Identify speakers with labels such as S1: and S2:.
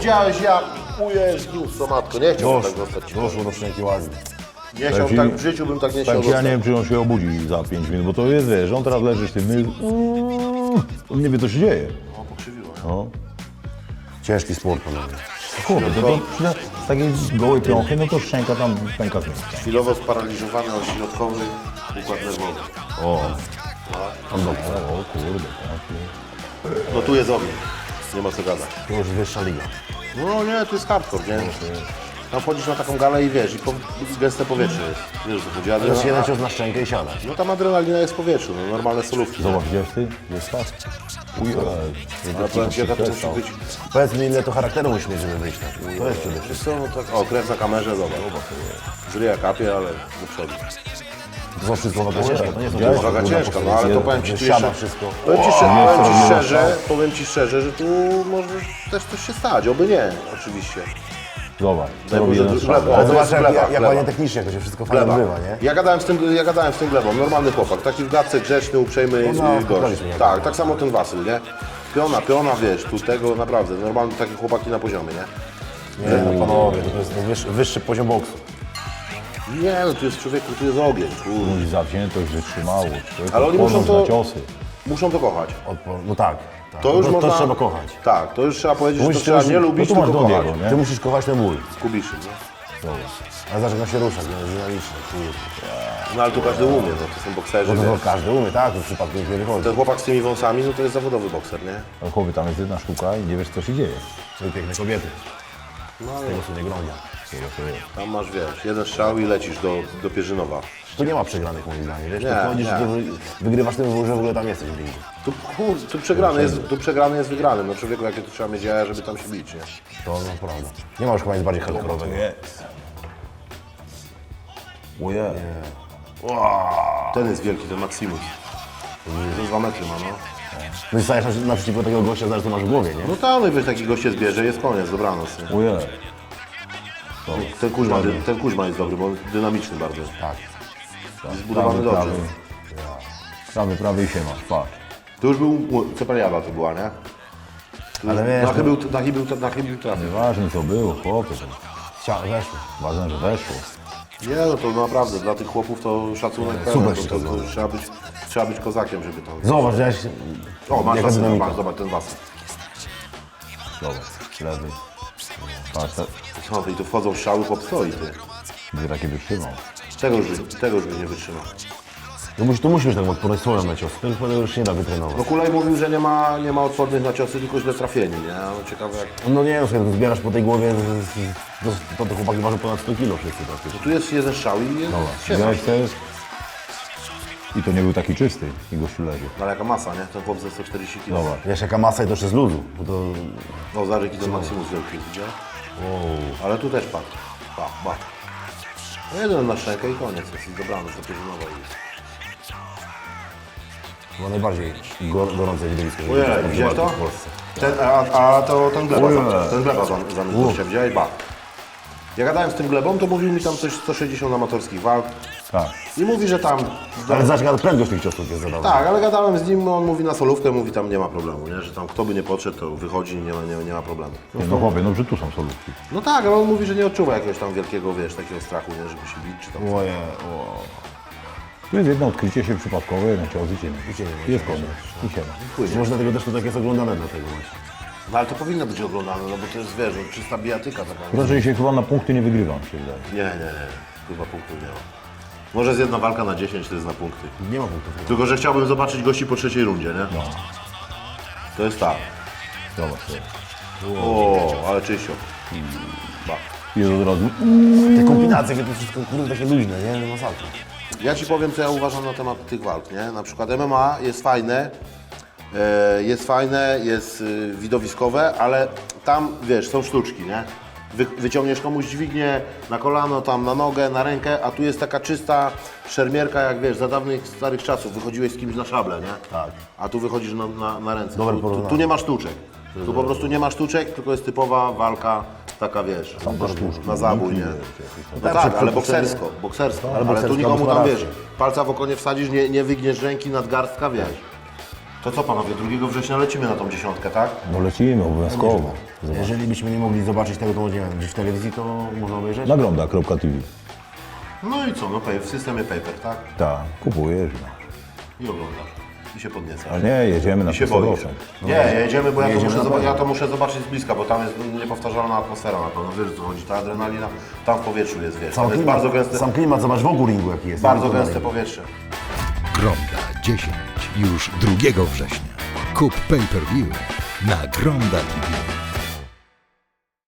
S1: widziałeś jak ujeżdżił co matko, nie chciałbym tak dostać.
S2: Doszło do szczęki łazi.
S1: Nie chciał,
S3: Leci-
S1: tak w życiu bym tak nie chciał
S3: Tak, ja nie wiem, czy on się obudzi za 5 minut, bo to jest, wiesz, on teraz leży sztywny, mm, on nie wie, co się dzieje.
S1: O, pokrzywiło?
S3: No.
S2: Ciężki sport panowie.
S3: Kurde, to, to przy- z takiej gołej piąchy, no to szczęka tam pęka z miejsca.
S1: Chwilowo sparaliżowany ośrodkowy układ nerwowy.
S3: O, dobrze. O kurde, tak.
S1: No tu jest ogień, nie ma co gadać.
S2: To już wyższa liga.
S1: No nie, to jest hardcore, nie? Tam wchodzisz na taką galę i wiesz, i po, gęste powietrze jest. Wiesz, co chodzi.
S2: To jest jeden cios na szczękę i siada.
S1: no tam adrenalina jest w powietrzu, no normalne solówki.
S3: Zobacz, widziałeś ty? Jest tak. Ujej.
S1: Ja powiem ci, jaka to musi być...
S2: Powiedz mi, ile to charakteru musi mieć, żeby wyjść tak. To jest przede wszystkim.
S1: Wiesz co, no tak, o, krew na kamerze, zobacz. Z ryja kapie, ale do przodu.
S2: To są waga ciężka, to nie są
S1: ciężka, no ale to powiem ci, tu jeszcze...
S2: wszystko.
S1: Powiem ci, szczerze, powiem ci szczerze, powiem ci szczerze, że tu może też coś się stać, oby nie, oczywiście.
S3: Zobacz, to robi jeden strzał.
S2: Ale zobacz, jak, jak, ładnie technicznie to się wszystko fajnie
S1: Gleba.
S2: odbywa, nie?
S1: Ja gadałem z tym, ja gadałem z tym glebą, normalny chłopak, taki w gadce grzeczny, uprzejmy
S2: No, no,
S1: y, gość.
S2: spotkaliśmy jak
S1: Tak, tak samo ten Wasyl, nie? Piona, piona, wiesz, tu tego naprawdę, normalnie takie chłopaki na poziomie, nie?
S2: Nie, no panowie, to jest wyższy, wyższy poziom boksu.
S1: Nie, no tu jest człowieku, tu jest ogień, kurde.
S3: Mój zawziętość, wytrzymałość, człowiek
S1: Ale oni muszą
S3: odporność
S1: to-
S3: na ciosy.
S1: Muszą to kochać.
S2: Odpor... No tak. tak.
S1: To już
S2: to,
S1: można...
S2: to trzeba kochać.
S1: Tak, to już trzeba powiedzieć, że to trzeba nie
S2: no
S1: lubić,
S3: tu masz
S1: tylko kochać.
S3: nie?
S2: Ty musisz kochać ten ból.
S1: Z Kubiszyn, nie?
S2: Ale zobacz, jak on się rusza, jak on jest dynamiczny.
S1: No ale tu każdy umie, no to są bokserzy,
S2: No to
S1: wiesz.
S2: każdy umie, tak, w przypadku nie wychodzi.
S1: Ten chłopak z tymi wąsami, no to jest zawodowy bokser, nie?
S3: Ale chłopie, tam jest jedna sztuka i nie wiesz, co się dzieje.
S2: Są piękne kobiety.
S1: No ale
S2: Tego sobie grądzia.
S1: tam masz, wiesz, jeden strzał i lecisz do, do Pierzynowa.
S2: Tu nie ma przegranych moim zdaniem, wiesz?
S1: Nie,
S2: Nie, ty chodzisz,
S1: nie.
S2: ty wygrywasz tym, że w ogóle tam jesteś w ringu.
S1: Tu, kur, tu, przegrany jest, tu przegrany jest wygrany. No człowieku, jakie to trzeba mieć jaja, żeby tam się bić, nie?
S2: To no prawda. Nie ma już chyba nic bardziej hardkorowego.
S3: Jest. Ojej.
S1: Ten jest wielki, ten Maximus. To dwa metry ma, no.
S2: No i stajesz na- naprzeciwko takiego gościa, znasz, co masz w głowie, nie?
S1: No tam, no, wiesz, taki goście zbierze, jest koniec, dobranoc. Nie?
S3: Ojej.
S1: Ten Kuźma, ten Kuźma jest dobry, bo on dynamiczny bardzo.
S2: Tak.
S1: Jest zbudowany
S3: Prawy,
S1: dobrze.
S3: prawy. Prawy, prawy i się masz, patrz.
S1: To już był, Cepeliada to była, nie?
S2: Ale wiesz,
S1: Na
S2: no,
S1: chybił, na chybił, na chybił trafił.
S3: Nieważne co było, chłopie. to
S2: cia- weszło.
S3: Ważne, że weszło.
S1: Nie, no to naprawdę, dla tych chłopów to szacunek pełen,
S2: Super
S1: to,
S2: się
S1: to,
S2: to
S1: to trzeba, być, trzeba być kozakiem, żeby tam...
S2: Zobacz, że
S1: O, masz wasy, masz, zobacz ten wasy.
S3: Zobacz, lewy. Te-
S1: No i tu wchodzą strzały, chłop stoi, ty.
S3: gdzie takie wytrzymał.
S1: Tego już, tego już byś nie wytrzymał.
S2: To musi, to musi być taką odporność swoją na cios. Ten chyba już nie da wytrenować.
S1: No Kulej mówił, że nie ma, nie ma odpornych na ciosy, tylko źle trafieni, nie? No ciekawe jak...
S2: No nie, no sobie zbierasz po tej głowie, z- z- to, to, to chłopaki ważą ponad 100 kilo wszyscy praktycznie.
S1: Tu jest jeden strzał i jest siedem.
S3: Widziałeś też? I to nie był taki czysty i gościu leży.
S1: No ale jaka masa, nie? Ten chłop ze 140 kg.
S3: Zobacz.
S2: Wiesz, jaka masa i to jeszcze z luzu. Bo to...
S1: No jaki ten Maximus wielki jest, widziałeś? Ale tu też padł. Pa, pa. No jeden na szczękę i koniec, jest dobrany, to pierzynowa i...
S2: Chyba najbardziej gor, gorące widowisko.
S1: Ojej, widziałeś to?
S2: w Polsce.
S1: Ten, a, a to ten gleba,
S3: Ojej.
S1: za- ten gleba za- zamknął gościa, widziałeś? Ba. Ja gadałem z tym glebą, to mówił mi tam coś 160 amatorskich walk
S3: Tak.
S1: i mówi, że tam...
S2: Ale zobacz, jaka prędkość tych ciosów jest zadana.
S1: Tak, ale gadałem z nim, on mówi na solówkę, mówi tam nie ma problemu, nie? Że tam kto by nie podszedł, to wychodzi i nie ma, nie, nie ma problemu.
S3: Nie, no chłopie, no że tu są solówki.
S1: No tak, ale on mówi, że nie odczuwa jakiegoś tam wielkiego, wiesz, takiego strachu, nie? Żeby się bić czy tam...
S2: Oje, o.
S3: Tu jest jedno odkrycie się przypadkowe, jeden cios i cień. Jest koniec. I siema.
S2: Może dlatego też to tak jest oglądane dlatego właśnie.
S1: No ale to powinno być oglądane, no bo to jest, wiesz, no, czysta bijatyka taka.
S3: Raczej się chyba na punkty nie wygrywa, mi się wydaje.
S1: Nie, nie, nie. Chyba punktów nie ma. Może jest jedna walka na 10, to jest na punkty.
S2: Nie ma punktów.
S1: Tylko, że chciałbym zobaczyć gości po trzeciej rundzie, nie?
S3: No,
S1: To jest tak.
S3: zobacz sobie.
S1: O, ale czyścio. Ba.
S3: I od razu...
S2: Te kombinacje, to wszystko kurde takie luźne, nie? No masakra.
S1: Ja Ci powiem, co ja uważam na temat tych walk, nie? Na przykład MMA jest fajne, jest fajne, jest y, widowiskowe, ale tam, wiesz, są sztuczki, nie? Wy, wyciągniesz komuś dźwignię na kolano, tam na nogę, na rękę, a tu jest taka czysta szermierka, jak wiesz, za dawnych starych czasów wychodziłeś z kimś na szable, nie?
S2: Tak.
S1: A tu wychodzisz na, na, na ręce.
S2: Dobre
S1: Tu, tu, tu nie ma sztuczek. Tu po prostu nie ma sztuczek, tylko jest typowa walka, taka wiesz, na zabój, nie? No
S2: Tak,
S1: tak,
S2: przed-
S1: ale boksersko, boksersko. Ale,
S2: boksersko,
S1: tu nikomu tam, wiesz, palca w oko nie wsadzisz, nie, nie wygniesz ręki nad garstka, wiesz. To co panowie, 2 września lecimy na tą dziesiątkę, tak?
S3: No lecimy, obowiązkowo. Zobacz.
S2: Jeżeli byśmy nie mogli zobaczyć tego, to nie wiem, gdzieś w telewizji, to można obejrzeć?
S3: Nagromda.tv
S1: No i co, no pay- w systemie paper, tak?
S3: Tak, kupujesz. No.
S1: I oglądasz. I się podniecasz.
S3: Ale nie, jedziemy na
S1: I się
S3: 100%.
S1: boisz. Nie, jedziemy, bo ja to,
S2: Jedziemy
S1: muszę
S2: na
S1: zobaczyć, ja to muszę zobaczyć z bliska, bo tam jest niepowtarzalna atmosfera na pewno. Wiesz o co chodzi, ta adrenalina tam w powietrzu jest, wiesz.
S2: Sam
S1: jest
S2: klimat,
S1: bardzo gęste,
S2: sam klimat, zobacz w ogóle ringu jaki jest.
S1: bardzo
S2: No
S1: gęste powietrze.
S4: Gronda 10 już 2 września. Kup pay-per-view na Gronda TV.